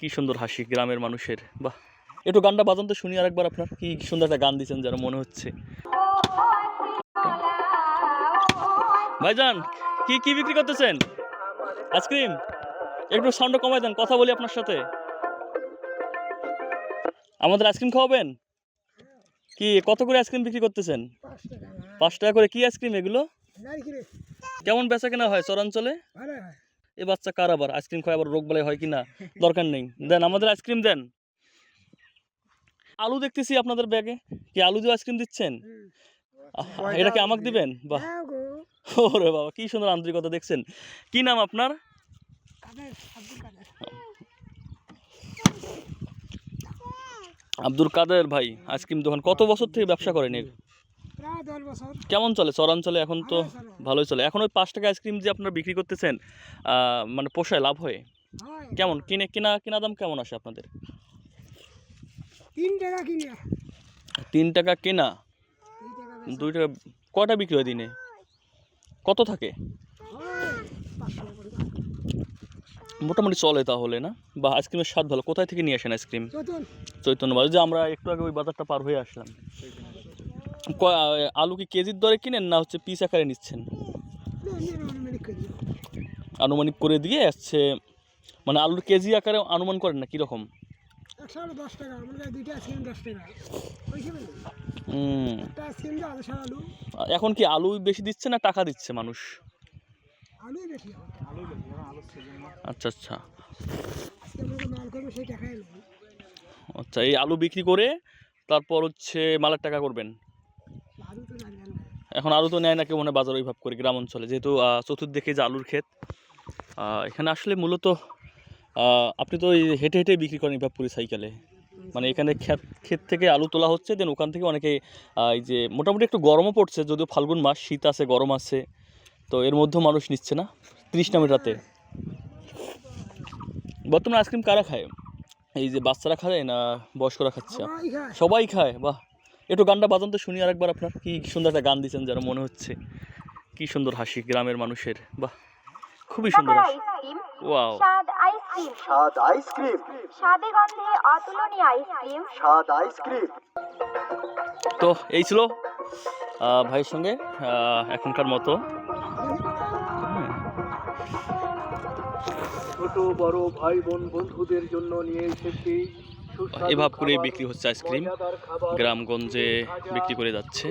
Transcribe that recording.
কি সুন্দর হাসি গ্রামের মানুষের। বাহ। একটু গানটা বাজান তো শুনি আরেকবার আপনার। কি সুন্দর একটা গান দিয়েছেন যেন মনে হচ্ছে। ভাইজান কি কি বিক্রি করতেছেন? আইসক্রিম? একটু সাউন্ড কমাই দেন কথা বলি আপনার সাথে। আমাদের আইসক্রিম খাওয়াবেন? কি কত করে আইসক্রিম বিক্রি করতেছেন? পাঁচ টাকা করে। কি আইসক্রিম এগুলো? কেমন বেচা কেনা হয় চরাঞ্চলে এ বাচ্চা কার আবার? আইসক্রিম খাওয়া আবার রোগ বালাই হয় কিনা? দরকার নেই। দেন আমাদের আইসক্রিম দেন। আলু দেখতেছি আপনাদের ব্যাগে। কি আলু দিয়ে আইসক্রিম দিচ্ছেন? এটা কি আমাকে দিবেন? বাহ। ওরে বাবা কি সুন্দর আন্তরিকতা দেখছেন। কি নাম আপনার? আব্দুল কাদের। আব্দুল কাদের ভাই আইসক্রিম দোকান। কত বছর থেকে ব্যবসা করেন এর? প্রায় দশ বছর। কেমন চলে? চরাঞ্চলে এখন তো ভালোই চলে। এখন ওই পাঁচ টাকা আইসক্রিম যে আপনারা বিক্রি করতেছেন মানে পোষায় লাভ হয়? কেমন? কিনে কিনা কিনা দাম কেমন আসে আপনাদের? তিন টাকা কিনে। তিন টাকা কেনা। দুই টাকা কটা বিক্রি হয় দিনে? কত থাকে? মোটামুটি চলে তাহলে না? বা আইসক্রিমের স্বাদ ভালো। কোথায় থেকে নিয়ে আসেন আইসক্রিম? চৈতন্য। বাজার। যে আমরা একটু আগে ওই বাজারটা পার হয়ে আসলাম। আলু কি কেজির দরে কিনেন না হচ্ছে পিস আকারে নিচ্ছেন? আনুমানিক করে দিয়ে আসছে মানে আলুর কেজি আকারে অনুমান করেন না কীরকম? এখন কি আলু বেশি দিচ্ছে না টাকা দিচ্ছে মানুষ? আচ্ছা আচ্ছা। আচ্ছা এই আলু বিক্রি করে তারপর হচ্ছে মালের টাকা করবেন? এখন আলু তো নেয় না কেউ মনে হয় বাজার ওইভাব করে গ্রাম অঞ্চলে। যেহেতু চতুর্দিকে যে আলুর ক্ষেত এখানে আসলে মূলত আপনি তো ওই হেঁটে হেঁটে বিক্রি করেন ইভাবপুরি সাইকেলে মানে এখানে ক্ষেত ক্ষেত থেকে আলু তোলা হচ্ছে দেন ওখান থেকে অনেকে এই যে মোটামুটি একটু গরমও পড়ছে যদিও ফাল্গুন মাস শীত আছে গরম আছে তো এর মধ্যেও মানুষ নিচ্ছে না ত্রিশ নামিটাতে বর্তমানে আইসক্রিম কারা খায়? এই যে বাচ্চারা খায় না বয়স্করা খাচ্ছে? সবাই খায়। সবাই খায় বাহ। একটু গানটা বাজান তো শুনি আরেকবার আপনার। কি সুন্দর একটা গান দিয়েছেন যেন মনে হচ্ছে। কি সুন্দর হাসি গ্রামের মানুষের। বাহ খুবই সুন্দর ওয়াও স্বাদ আইসক্রিম স্বাদ আইসক্রিম স্বাদে গন্ধে অতুলনীয় আইসক্রিম স্বাদ আইসক্রিম তো এই ছিল ভাইয়ের সঙ্গে এখনকার মতো। ছোট বড় ভাই বোন বন্ধুদের জন্য নিয়ে এসেছি। এভাব করে বিক্রি হচ্ছে আইসক্রিম। গ্রামগঞ্জে বিক্রি করে যাচ্ছে।